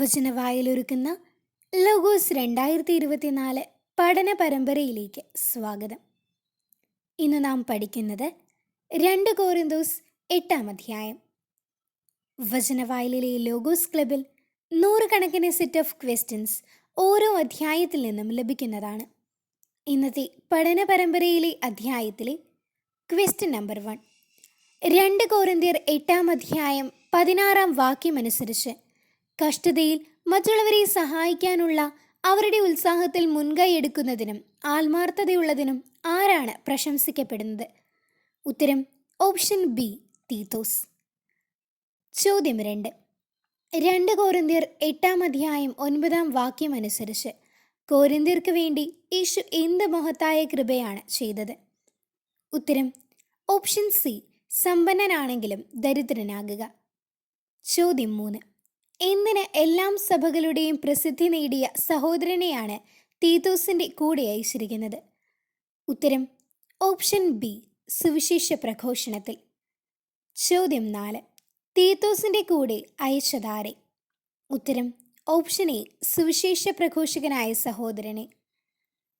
വചനവായലൊരുക്കുന്ന logos രണ്ടായിരത്തി ഇരുപത്തിനാല് പഠന പരമ്പരയിലേക്ക് സ്വാഗതം. ഇന്ന് നാം പഠിക്കുന്നത് രണ്ട് കോരിന്തോസ് എട്ടാം അധ്യായം. വചനവായലിലെ ലോഗോസ് ക്ലബിൽ നൂറുകണക്കിന് സെറ്റ് ഓഫ് ക്വസ്റ്റ്യൻസ് ഓരോ അധ്യായത്തിൽ നിന്നും ലഭിക്കുന്നതാണ്. ഇന്നത്തെ പഠന പരമ്പരയിലെ അധ്യായത്തിലെ ക്വസ്റ്റ്യൻ നമ്പർ വൺ രണ്ട് കോരിന്തിയർ എട്ടാം അധ്യായം പതിനാറാം വാക്യമനുസരിച്ച് കഷ്ടതയിൽ മറ്റുള്ളവരെ സഹായിക്കാനുള്ള അവരുടെ ഉത്സാഹത്തിൽ മുൻകൈ എടുക്കുന്നതിനും ആത്മാർത്ഥതയുള്ളതിനും ആരാണ് പ്രശംസിക്കപ്പെടുന്നത്? ഉത്തരം ഓപ്ഷൻ ബി തീത്തോസ്. ചോദ്യം രണ്ട്. രണ്ട് കോരിന്ത്യർ എട്ടാം അധ്യായം ഒൻപതാം വാക്യം അനുസരിച്ച് കോരിന്ത്യർക്ക് വേണ്ടി യേശു എന്ത് മഹത്തായ കൃപയാണ് ചെയ്തത്? ഉത്തരം ഓപ്ഷൻ സി സമ്പന്നനാണെങ്കിലും ദരിദ്രനാകുക. ചോദ്യം മൂന്ന്. എന്തിന് എല്ലാം സഭകളുടെയും പ്രസിദ്ധി നേടിയ സഹോദരനെയാണ് തീത്തോസിന്റെ കൂടെ അയച്ചിരിക്കുന്നത് ഉത്തരം ഓപ്ഷൻ ബി സുവിശേഷ പ്രഘോഷണത്തിൽ. ചോദ്യം നാല് തീത്തോസിന്റെ കൂടെ അയച്ചതാരെ? ഉത്തരം ഓപ്ഷൻ എ സുവിശേഷ പ്രഘോഷകനായ സഹോദരനെ.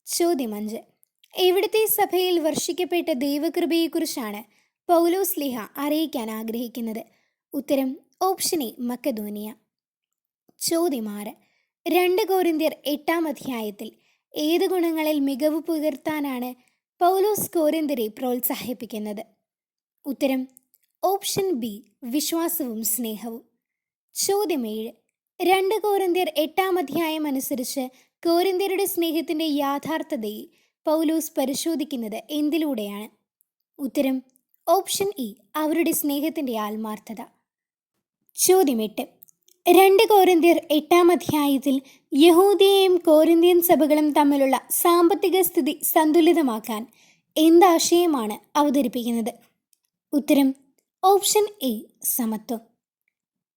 ചോദ്യം അഞ്ച് എവിടുത്തെ സഭയിൽ വർഷിക്കപ്പെട്ട ദൈവകൃപയെക്കുറിച്ചാണ് പൗലോസ് ലിഹ അറിയിക്കാൻ ആഗ്രഹിക്കുന്നത്? ഉത്തരം ഓപ്ഷൻ എ മക്കധോനിയ ചോദ്യം ആറ് രണ്ട് കോരിന്ത്യർ എട്ടാം അധ്യായത്തിൽ ഏത് ഗുണങ്ങളിൽ മികവ് പുലർത്താനാണ് പൗലോസ് കോരിന്ത്യരെ പ്രോത്സാഹിപ്പിക്കുന്നത്? ഉത്തരം ഓപ്ഷൻ ബി വിശ്വാസവും സ്നേഹവും. ചോദ്യം ഏഴ്. രണ്ട് കോരിന്ത്യർ എട്ടാം അധ്യായം അനുസരിച്ച് കോരിന്ത്യരുടെ സ്നേഹത്തിന്റെ യാഥാർത്ഥതയെ പൗലോസ് പരിശോധിക്കുന്നത് എന്തിലൂടെയാണ്? ഉത്തരം ഓപ്ഷൻ ഇ അവരുടെ സ്നേഹത്തിന്റെ ആത്മാർത്ഥത. ചോദ്യം എട്ട്. രണ്ട് കോരിന്തിയർ എട്ടാം അധ്യായത്തിൽ യഹൂദിയെയും കോരിന്തിയൻ സഭകളും തമ്മിലുള്ള സാമ്പത്തിക സ്ഥിതി സന്തുലിതമാക്കാൻ എന്താശയമാണ് അവതരിപ്പിക്കുന്നത്? ഉത്തരം ഓപ്ഷൻ എ സമത്വം.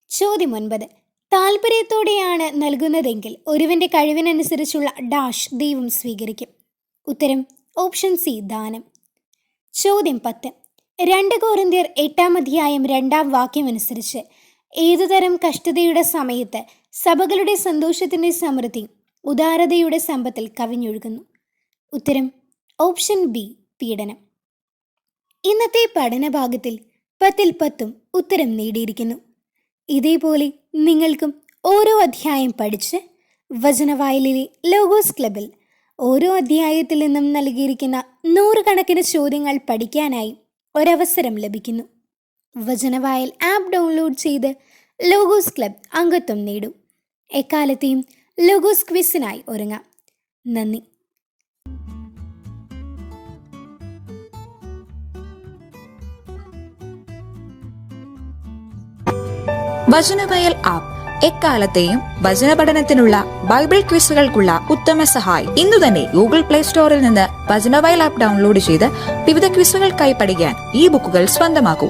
ചോദ്യം ഒൻപത് താല്പര്യത്തോടെയാണ് നൽകുന്നതെങ്കിൽ ഒരുവന്റെ കഴിവിനനുസരിച്ചുള്ള ഡാഷ് ദൈവം സ്വീകരിക്കും. ഉത്തരം ഓപ്ഷൻ സി ദാനം. ചോദ്യം പത്ത് രണ്ട് കോരിന്തിയർ എട്ടാം അധ്യായം രണ്ടാം വാക്യമനുസരിച്ച് ഏതുതരം കഷ്ടതയുടെ സമയത്ത് സഭകളുടെ സന്തോഷത്തിന്റെ സമൃദ്ധി ഉദാരതയുടെ സമ്പത്തിൽ കവിഞ്ഞൊഴുകുന്നു? ഉത്തരം ഓപ്ഷൻ ബി പീഡനം. ഇന്നത്തെ പഠനഭാഗത്തിൽ പത്തിൽ പത്തും ഉത്തരം നേടിയിരിക്കുന്നു. ഇതേപോലെ നിങ്ങൾക്കും ഓരോ അധ്യായം പഠിച്ച് വചനവായലിലെ ലോഗോസ് ക്ലബിൽ ഓരോ അധ്യായത്തിൽ നിന്നും നൽകിയിരിക്കുന്ന നൂറുകണക്കിന് ചോദ്യങ്ങൾ പഠിക്കാനായി ഒരവസരം ലഭിക്കുന്നു. വചനവായൽ ആപ്പ് ഡൗൺലോഡ് ചെയ്ത് ലോഗോസ് ക്ലബ് അംഗത്വം നേടൂ. എക്കാലത്തെയും ലോഗോസ് ക്വിസിനായി ഒരുങ്ങാം. നന്ദി. വചനവയൽ ആപ്പ് എക്കാലത്തെയും വചന പഠനത്തിനുള്ള ബൈബിൾ ക്വിസുകൾക്കുള്ള ഉത്തമ സഹായി. ഇന്നു തന്നെ ഗൂഗിൾ പ്ലേ സ്റ്റോറിൽ നിന്ന് വചനവയൽ ആപ്പ് ഡൗൺലോഡ് ചെയ്ത് വിവിധ ക്വിസുകൾക്കായി പഠിക്കാൻ ഈ ബുക്കുകൾ സ്വന്തമാക്കൂ.